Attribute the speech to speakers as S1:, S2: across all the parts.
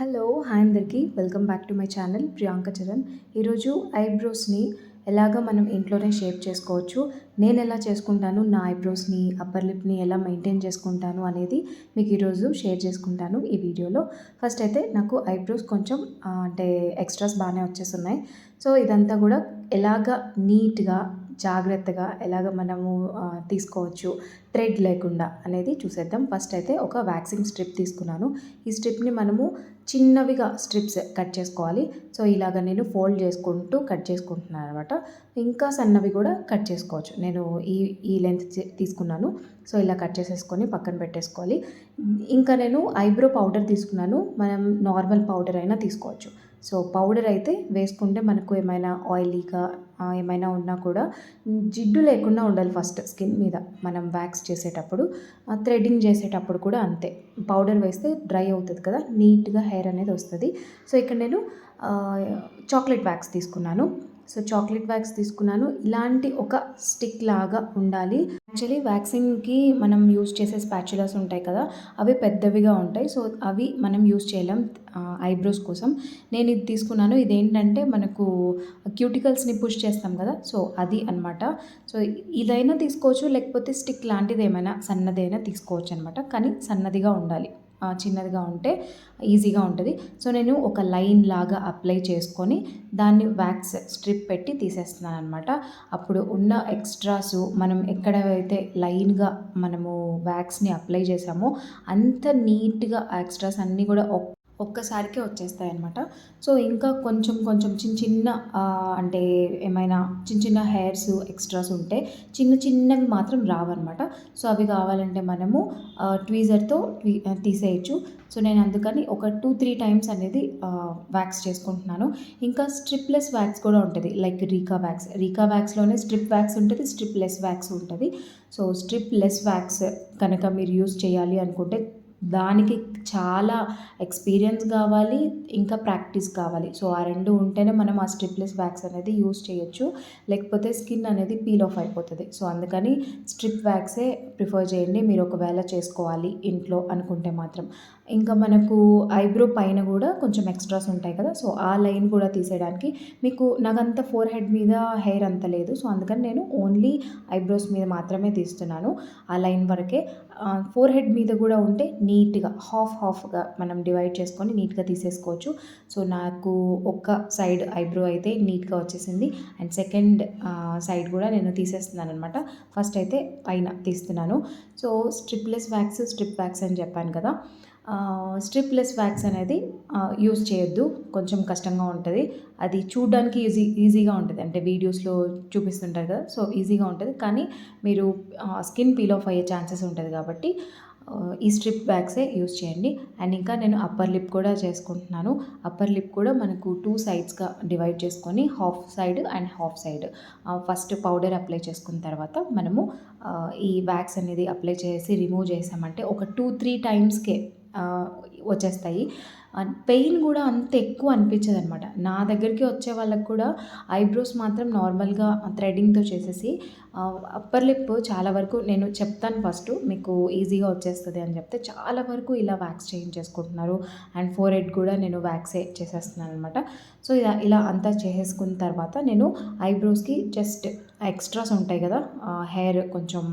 S1: Hello hi అందరికీ. Welcome back to my channel Priyanka Charan ఈరోజు ఐబ్రోస్ని ఎలాగ మనం ఇంట్లోనే షేప్ చేసుకోవచ్చు నేను ఎలా చేసుకుంటాను నా ఐబ్రోస్ని అప్పర్ లిప్ని ఎలా మెయింటైన్ చేసుకుంటాను అనేది మీకు ఈరోజు షేర్ చేసుకుంటాను ఈ వీడియోలో. ఫస్ట్ అయితే నాకు ఐబ్రోస్ కొంచెం అంటే ఎక్స్ట్రాస్ బాగానే వచ్చేస్తున్నాయి. సో ఇదంతా కూడా ఎలాగ నీట్గా జాగ్రత్తగా ఎలాగ మనము తీసుకోవచ్చు థ్రెడ్ లేకుండా అనేది చూసేద్దాం. ఫస్ట్ అయితే ఒక వ్యాక్సింగ్ స్ట్రిప్ తీసుకున్నాను. ఈ స్ట్రిప్ని మనము చిన్నవిగా స్ట్రిప్స్ కట్ చేసుకోవాలి. సో ఇలాగ నేను ఫోల్డ్ చేసుకుంటూ కట్ చేసుకుంటున్నాను అనమాట ఇంకా సన్నవి కూడా కట్ చేసుకోవచ్చు. నేను ఈ ఈ లెంత్ తీసుకున్నాను. సో ఇలా కట్ చేసేసుకొని పక్కన పెట్టేసుకోవాలి. ఇంకా నేను ఐబ్రో పౌడర్ తీసుకున్నాను. మనం నార్మల్ పౌడర్ అయినా తీసుకోవచ్చు. సో పౌడర్ అయితే వేసుకుంటే మనకు ఏమైనా ఆయిలీగా ఏమైనా ఉన్నా కూడా జిడ్డు లేకుండా ఉండాలి ఫస్ట్ స్కిన్ మీద. మనం వ్యాక్స్ చేసేటప్పుడు థ్రెడ్డింగ్ చేసేటప్పుడు కూడా అంతే. పౌడర్ వేస్తే డ్రై అవుతుంది కదా నీట్గా హెయిర్ అనేది వస్తుంది. సో ఇక్కడ నేను చాక్లెట్ వ్యాక్స్ తీసుకున్నాను. సో చాక్లెట్ వ్యాక్స్ తీసుకున్నాను. ఇలాంటి ఒక స్టిక్ లాగా ఉండాలి. యాక్చువల్లీ వ్యాక్సింగ్కి మనం యూస్ చేసే స్పాచులాస్ ఉంటాయి కదా అవి పెద్దవిగా ఉంటాయి. సో అవి మనం యూజ్ చేయలేం ఐబ్రోస్ కోసం. నేను ఇది తీసుకున్నాను. ఇదేంటంటే మనకు క్యూటికల్స్ని పుష్ చేస్తాం కదా సో అది అన్నమాట. సో ఇదైనా తీసుకోవచ్చు లేకపోతే స్టిక్ లాంటిది ఏమైనా సన్నదైనా తీసుకోవచ్చు అనమాట కానీ సన్నదిగా ఉండాలి. చిన్నదిగా ఉంటే ఈజీగా ఉంటుంది. సో నేను ఒక లైన్ లాగా అప్లై చేసుకొని దాన్ని వ్యాక్స్ స్ట్రిప్ పెట్టి తీసేస్తున్నాను అనమాట అప్పుడు ఉన్న ఎక్స్ట్రాస్ మనం ఎక్కడైతే లైన్గా మనము వ్యాక్స్ని అప్లై చేసామో అంత నీట్గా ఆ ఎక్స్ట్రాస్ అన్నీ కూడా ఒక్- ఒక్కసారికే వచ్చేస్తాయి అనమాట సో ఇంకా కొంచెం కొంచెం చిన్న చిన్న అంటే ఏమైనా చిన్న చిన్న హెయిర్స్ ఎక్స్ట్రాస్ ఉంటే చిన్న చిన్నవి మాత్రం రావన్నమాట. సో అవి కావాలంటే మనము ట్వీజర్తో తీసేయచ్చు. సో నేను అందుకని ఒక టూ త్రీ టైమ్స్ అనేది వ్యాక్స్ చేసుకుంటున్నాను. ఇంకా స్ట్రిప్లెస్ వ్యాక్స్ కూడా ఉంటుంది. Like Rica wax. రీకా వ్యాక్స్లోనే స్ట్రిప్ వ్యాక్స్ ఉంటుంది స్ట్రిప్ లెస్ వ్యాక్స్ ఉంటుంది. సో స్ట్రిప్ లెస్ వ్యాక్స్ కనుక మీరు యూస్ చేయాలి అనుకుంటే దానికి చాలా ఎక్స్పీరియన్స్ కావాలి ఇంకా ప్రాక్టీస్ కావాలి. సో ఆ రెండు ఉంటేనే మనం ఆ స్ట్రిప్లెస్ వ్యాక్స్ అనేది యూస్ చేయొచ్చు. లేకపోతే స్కిన్ అనేది పీల్ ఆఫ్ అయిపోతుంది. సో అందుకని స్ట్రిప్ వ్యాక్సే ప్రిఫర్ చేయండి. మీరు ఒకవేళ చేసుకోవాలి ఇంట్లో అనుకుంటే మాత్రం. ఇంకా మనకు ఐబ్రో పైన కూడా కొంచెం ఎక్స్ట్రాస్ ఉంటాయి కదా. సో ఆ లైన్ కూడా తీసేయడానికి మీకు నాకంత ఫోర్ హెడ్ మీద హెయిర్ అంత లేదు. సో అందుకని నేను ఓన్లీ ఐబ్రోస్ మీద మాత్రమే తీస్తున్నాను. ఆ లైన్ వరకే. ఫోర్ హెడ్ మీద కూడా ఉంటే నీట్గా హాఫ్ హాఫ్గా మనం డివైడ్ చేసుకొని నీట్గా తీసేసుకోవచ్చు. సో నాకు ఒక్క సైడ్ ఐబ్రో అయితే నీట్గా వచ్చేసింది. అండ్ సెకండ్ సైడ్ కూడా నేను తీసేస్తున్నాను అనమాట ఫస్ట్ అయితే పైన తీస్తున్నాను. So stripless wax strip wax అని చెప్పాను కదా. స్ట్రిప్లెస్ వ్యాక్స్ అనేది యూస్ చేయొద్దు. కొంచెం కష్టంగా ఉంటుంది. అది చూడడానికి ఈజీ ఈజీగా ఉంటుంది. అంటే వీడియోస్లో చూపిస్తుంటారు కదా. సో ఈజీగా ఉంటుంది. కానీ మీరు స్కిన్ పీల్ ఆఫ్ అయ్యే ఛాన్సెస్ ఉంటుంది కాబట్టి కాబట్టి ఈ స్ట్రిప్ బ్యాగ్సే యూస్ చేయండి. అండ్ ఇంకా నేను అప్పర్ లిప్ కూడా చేసుకుంటున్నాను. అప్పర్ లిప్ కూడా మనకు టూ సైడ్స్గా డివైడ్ చేసుకొని half side and half side first powder apply చేసుకున్న తర్వాత మనము ఈ వ్యాక్స్ అనేది అప్లై చేసి రిమూవ్ చేసామంటే ఒక టూ త్రీ టైమ్స్కే వచ్చేస్తాయి. పెయిన్ కూడా అంత ఎక్కువ అనిపించదు అనమాట నా దగ్గరికి వచ్చే వాళ్ళకి కూడా ఐబ్రోస్ మాత్రం నార్మల్గా థ్రెడింగ్తో చేసేసి అప్పర్ లిప్ చాలా వరకు నేను చెప్తాను ఫస్ట్ మీకు ఈజీగా వచ్చేస్తుంది అని చెప్తే చాలా వరకు ఇలా వ్యాక్స్ చేయించేసుకుంటున్నారు. అండ్ ఫోర్ హెడ్ కూడా నేను వ్యాక్సే చేసేస్తున్నాను అనమాట సో ఇలా ఇలా అంతా చేసేసుకున్న తర్వాత నేను ఐబ్రోస్కి జస్ట్ ఎక్స్ట్రాస్ ఉంటాయి కదా హెయిర్ కొంచెం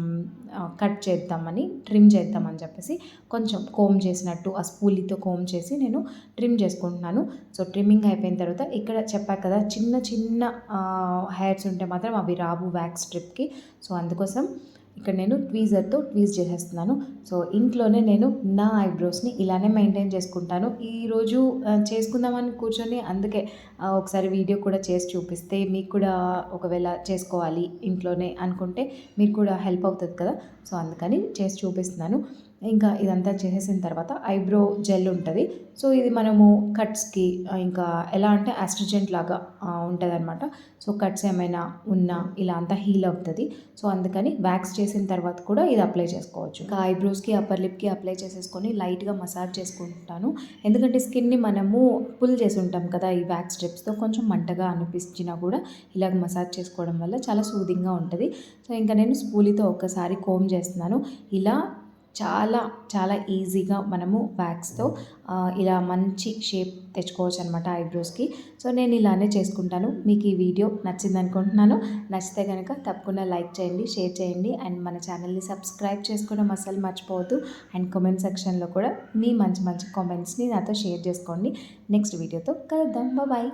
S1: కట్ చేద్దామని ట్రిమ్ చేద్దామని చెప్పేసి కొంచెం కోమ్ చేసినట్టు ఆ స్పూలీతో కోమ్ చేసి నేను ట్రిమ్ చేసుకుంటున్నాను. సో ట్రిమ్మింగ్ అయిపోయిన తర్వాత ఇక్కడ చెప్పాక కదా చిన్న చిన్న హెయిర్స్ ఉంటే మాత్రం అవి రావు వ్యాక్స్ స్ట్రిప్కి సో అందుకోసం ఇక్కడ నేను ట్వీజర్తో ట్వీజ్ చేసేస్తున్నాను. సో ఇంట్లోనే నేను నా ఐబ్రోస్ని ఇలానే మెయింటైన్ చేసుకుంటాను. ఈరోజు చేసుకుందామని కూర్చొని అందుకే ఒకసారి వీడియో కూడా చేసి చూపిస్తే మీకు కూడా ఒకవేళ చేసుకోవాలి ఇంట్లోనే అనుకుంటే మీకు కూడా హెల్ప్ అవుతుంది కదా. సో అందుకని చేసి చూపిస్తున్నాను. ఇంకా ఇదంతా చేసేసిన తర్వాత ఐబ్రో జెల్ ఉంటుంది. సో ఇది మనము కట్స్కి ఇంకా ఎలా అంటే ఆస్ట్రిజెంట్ లాగా ఉంటుంది అనమాట సో కట్స్ ఏమైనా ఉన్నా ఇలా అంతా హీల్ అవుతుంది. సో అందుకని వ్యాక్స్ చేసిన తర్వాత కూడా ఇది అప్లై చేసుకోవచ్చు. ఇంకా ఐబ్రోస్కి అప్పర్ లిప్కి అప్లై చేసేసుకొని లైట్గా మసాజ్ చేసుకుంటాను. ఎందుకంటే స్కిన్ని మనము పుల్ చేసి ఉంటాం కదా ఈ వ్యాక్స్ స్ట్రిప్స్తో కొంచెం మంటగా అనిపించినా కూడా ఇలాగ మసాజ్ చేసుకోవడం వల్ల చాలా సూదింగ్గా ఉంటుంది. సో ఇంకా నేను స్పూలితో ఒక్కసారి కోమ్ చేస్తున్నాను. ఇలా చాలా చాలా ఈజీగా మనము వ్యాక్స్తో ఇలా మంచి షేప్ తెచ్చుకోవచ్చు అనమాట ఐబ్రోస్కి సో నేను ఇలానే చేసుకుంటాను. మీకు ఈ వీడియో నచ్చింది అనుకుంటున్నాను. నచ్చితే కనుక తప్పకుండా లైక్ చేయండి షేర్ చేయండి. అండ్ మన ఛానల్ని సబ్స్క్రైబ్ చేసుకోవడం అసలు మర్చిపోవద్దు. అండ్ కామెంట్ సెక్షన్లో కూడా మీ మంచి మంచి కామెంట్స్ని నాతో షేర్ చేసుకోండి. నెక్స్ట్ వీడియోతో కలుద్దాం. బాయ్